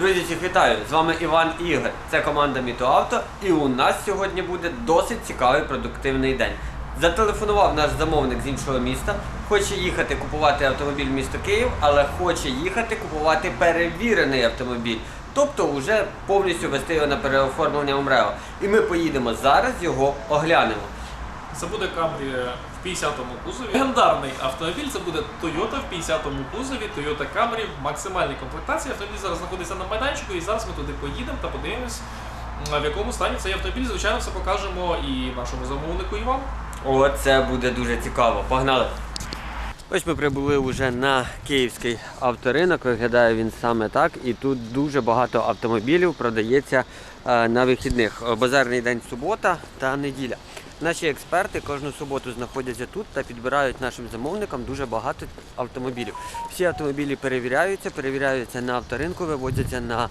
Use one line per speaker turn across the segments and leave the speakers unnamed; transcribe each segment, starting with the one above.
Друзі, всіх вітаю! З вами Іван Ігор. Це команда Мітоавто, і у нас сьогодні буде досить цікавий продуктивний день. Зателефонував наш замовник з іншого міста, хоче їхати купувати автомобіль в місто Київ, але хоче їхати купувати перевірений автомобіль. Тобто вже повністю вести його на переоформлення в МРЕО. І ми поїдемо зараз його оглянемо.
Це буде Camry в 50-му кузові. Легендарний автомобіль. Це буде Toyota в 50-му кузові, Toyota Camry в максимальній комплектації. Автомобіль зараз знаходиться на майданчику, і зараз ми туди поїдемо та подивимось, в якому стані цей автомобіль. Звичайно, все покажемо і нашому замовнику, і вам.
О, це буде дуже цікаво. Погнали! Ось ми прибули вже на київський авторинок. Виглядає він саме так. І тут дуже багато автомобілів продається е, на вихідних. Базарний день субота та неділя. Наші експерти кожну суботу знаходяться тут та підбирають нашим замовникам дуже багато автомобілів. Всі автомобілі перевіряються, перевіряються на авторинку, вивозяться на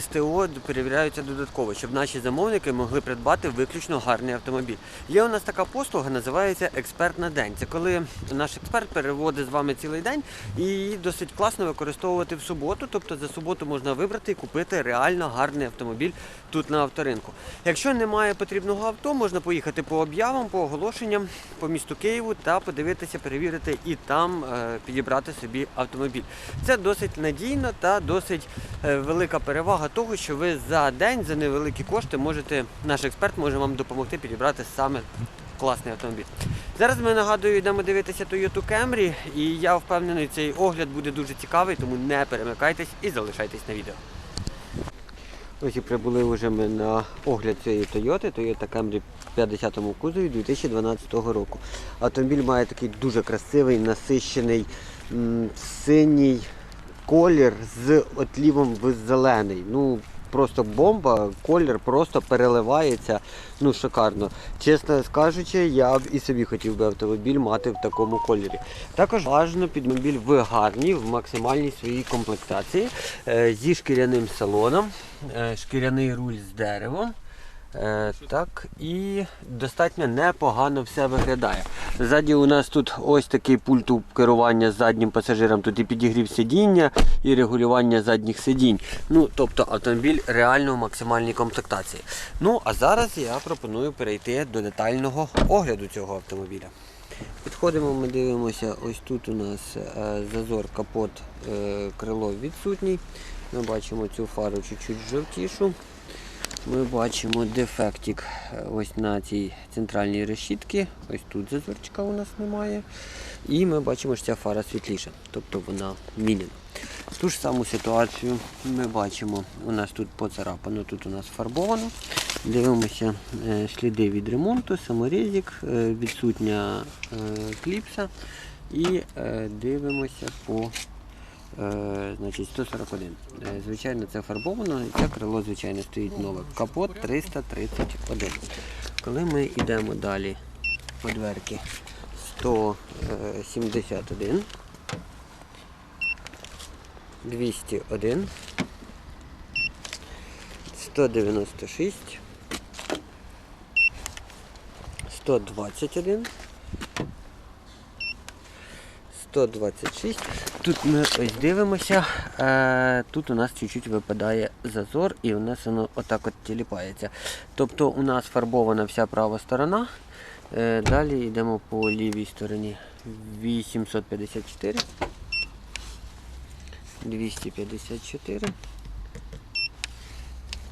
СТО, перевіряються додатково, щоб наші замовники могли придбати виключно гарний автомобіль. Є у нас така послуга, називається експерт на день. Це коли наш експерт переводить з вами цілий день і досить класно використовувати в суботу. Тобто за суботу можна вибрати і купити реально гарний автомобіль тут на авторинку. Якщо немає потрібного авто, можна поїхати по об'явам, по оголошенням по місту Києву та подивитися, перевірити і там е, підібрати собі автомобіль. Це досить надійно та досить е, велика перевага того, що ви за день за невеликі кошти можете, наш експерт може вам допомогти підібрати саме класний автомобіль. Зараз ми нагадую, йдемо дивитися Toyota Camry, і я впевнений, цей огляд буде дуже цікавий, тому не перемикайтесь і залишайтесь на відео. Ось і прибули вже ми на огляд цієї Toyota, Toyota Camry 50-му кузові 2012 року. Автомобіль має такий дуже красивий, насищений м, синій колір з отлівом в зелений. Ну, просто бомба, колір просто переливається. Ну, шикарно. Чесно скажучи, я б і собі хотів би автомобіль мати в такому кольорі. Також важно підмобіль в гарній, в максимальній своїй комплектації е, зі шкіряним салоном, е, шкіряний руль з деревом. Е, так, і достатньо непогано все виглядає. Ззаді у нас тут ось такий пульт керування заднім пасажиром. Тут і підігрів сидіння, і регулювання задніх сидінь. Ну, тобто автомобіль реально в максимальній комплектації. Ну, а зараз я пропоную перейти до детального огляду цього автомобіля. Підходимо, ми дивимося, ось тут у нас е, зазор капот е, крило відсутній. Ми бачимо цю фару чуть-чуть жовтішу. Ми бачимо дефектик е, ось на цій центральній решітці. Ось тут зазорчика у нас немає. І ми бачимо, що ця фара світліша, тобто вона мінена. Ту ж саму ситуацію ми бачимо, у нас тут поцарапано, тут у нас фарбовано. Дивимося е, сліди від ремонту, саморізик, е, відсутня кліпса. І дивимося по значить 141. Е, Звичайно, це фарбовано, це крило, звичайно, стоїть нове. Капот 331. Коли ми йдемо далі по дверки 171, 201, 196, 121, 126. Тут ми ось дивимося. Е, тут у нас чуть-чуть випадає зазор і у нас воно отак от тіліпається. Тобто у нас фарбована вся права сторона. Е, далі йдемо по лівій стороні 854, 254,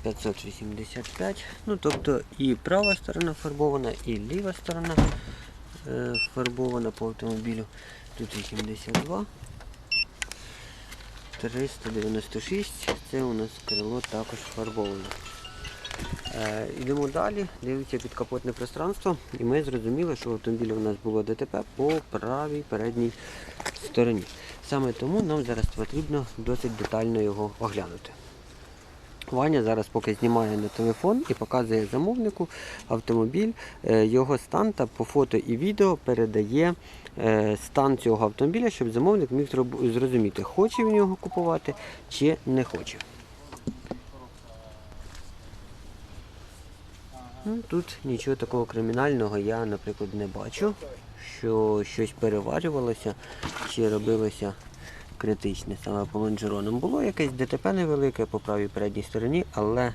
585. Ну, тобто і права сторона фарбована, і ліва сторона е, фарбована по автомобілю. Тут 82. 396. Це у нас крило також фарбоване. Е, йдемо далі, дивимося підкапотне пространство, і ми зрозуміли, що в автомобілі у нас було ДТП по правій передній стороні. Саме тому нам зараз потрібно досить детально його оглянути. Ваня зараз поки знімає на телефон і показує замовнику автомобіль, е, його стан та по фото і відео передає е, стан цього автомобіля, щоб замовник міг зрозуміти, хоче він його купувати чи не хоче. Ну, Тут нічого такого кримінального я, наприклад, не бачу, що щось переварювалося чи робилося критичне саме по лонжероном. Було якесь ДТП невелике по правій передній стороні, але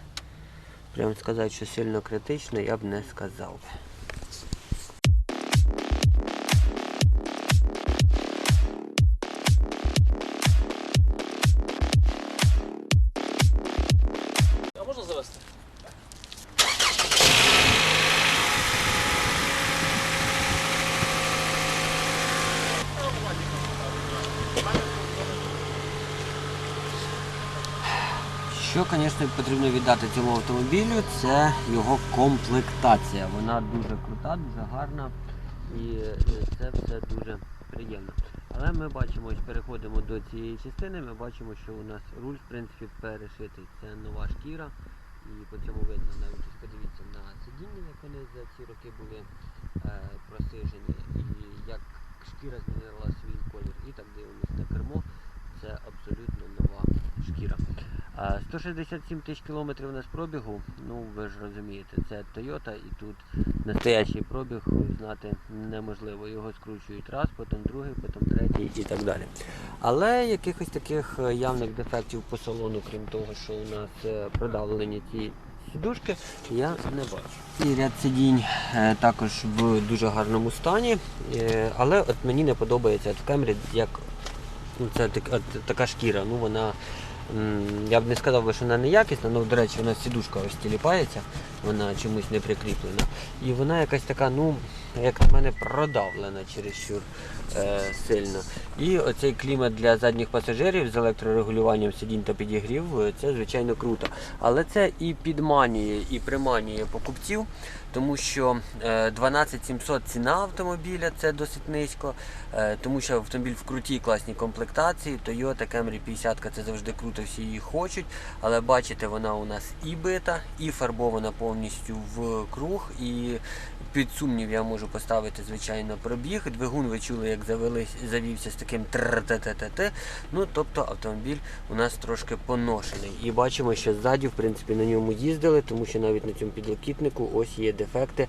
прямо сказати, що сильно критичне, я б не сказав. Що, звісно, потрібно віддати цьому автомобілю, це його комплектація. Вона дуже крута, дуже гарна і е, це все дуже приємно. Але ми бачимо, ось переходимо до цієї частини, ми бачимо, що у нас руль в принципі перешитий. Це нова шкіра. І по цьому видно навіть подивіться на сидіння, як вони за ці роки були е, просижені, і як шкіра змінила свій колір. І так дивимося на кермо. Це абсолютно нова шкіра. А 167 тисяч кілометрів у нас пробігу, ну ви ж розумієте, це Toyota і тут настоящий пробіг знати неможливо. Його скручують раз, потім другий, потім третій і так далі. Але якихось таких е, явних дефектів по салону, крім того, що у нас е, продавлені ті сідушки, я не бачу. І ряд сидінь е, також в дуже гарному стані, але от мені не подобається от в Кемрі, як ну, це така шкіра, ну вона. Я б не сказав би, що вона неякісна, але, до речі, вона сідушка ось тіліпається, вона чомусь не прикріплена. І вона якась така, ну, як на мене, продавлена чересчур е, сильно. І оцей клімат для задніх пасажирів з електрорегулюванням сидінь та підігрів, е, це звичайно круто. Але це і підманює, і приманює покупців, тому що е, 12 700 ціна автомобіля це досить низько, е, тому що автомобіль в крутій класній комплектації. Toyota Camry 50 це завжди круто, всі її хочуть. Але бачите, вона у нас і бита, і фарбована повністю в круг. І під сумнів я можу поставити, звичайно, пробіг. Двигун ви чули, як завелись, завівся з таким тр-те-те-те-те. Ну, тобто автомобіль у нас трошки поношений. І бачимо, що ззаді, в принципі, на ньому їздили, тому що навіть на цьому підлокітнику ось є дефекти.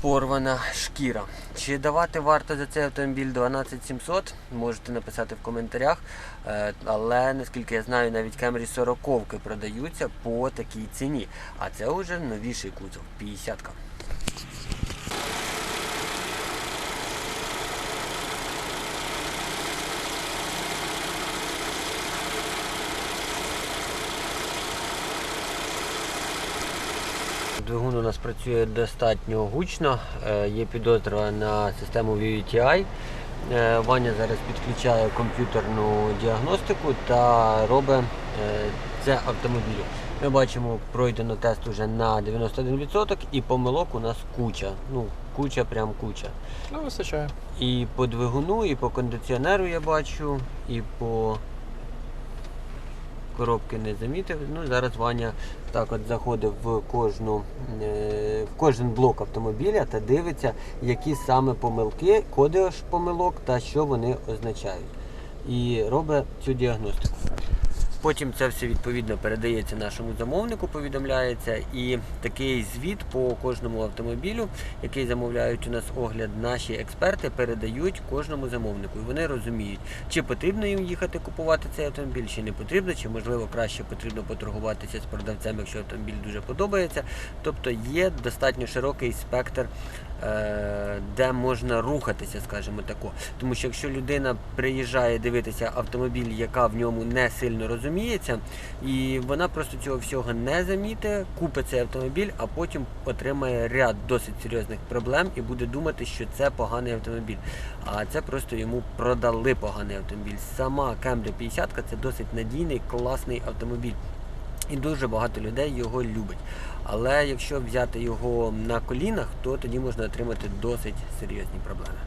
Порвана шкіра. Чи давати варто за цей автомобіль 12700? Можете написати в коментарях. Е, Але наскільки я знаю, навіть Camry 40 продаються по такій ціні. А це вже новіший кузов 50 Двигун у нас працює достатньо гучно, Е, є підозра на систему VVTi. Е, Ваня зараз підключає комп'ютерну діагностику та робить е, це автомобілю. Ми бачимо, пройдено тест уже на 91% і помилок у нас куча. Ну, куча, прям куча.
Ну, вистачає.
І по двигуну, і по кондиціонеру я бачу, і по коробки не замітив. Ну, зараз Ваня так от заходить в кожну е, в кожен блок автомобіля та дивиться, які саме помилки, коди ж помилок та що вони означають. І робить цю діагностику. Потім це все відповідно передається нашому замовнику, повідомляється, і такий звіт по кожному автомобілю, який замовляють у нас огляд, наші експерти передають кожному замовнику. І вони розуміють, чи потрібно їм їхати купувати цей автомобіль, чи не потрібно, чи можливо краще потрібно поторгуватися з продавцем, якщо автомобіль дуже подобається. Тобто є достатньо широкий спектр. е, Де можна рухатися, скажімо тако. Тому що якщо людина приїжджає дивитися автомобіль, яка в ньому не сильно розуміється, і вона просто цього всього не замітить, купить цей автомобіль, а потім отримає ряд досить серйозних проблем і буде думати, що це поганий автомобіль. А це просто йому продали поганий автомобіль. Сама Camry 50 це досить надійний, класний автомобіль. І дуже багато людей його любить. Але якщо взяти його на колінах, то тоді можна отримати досить серйозні проблеми.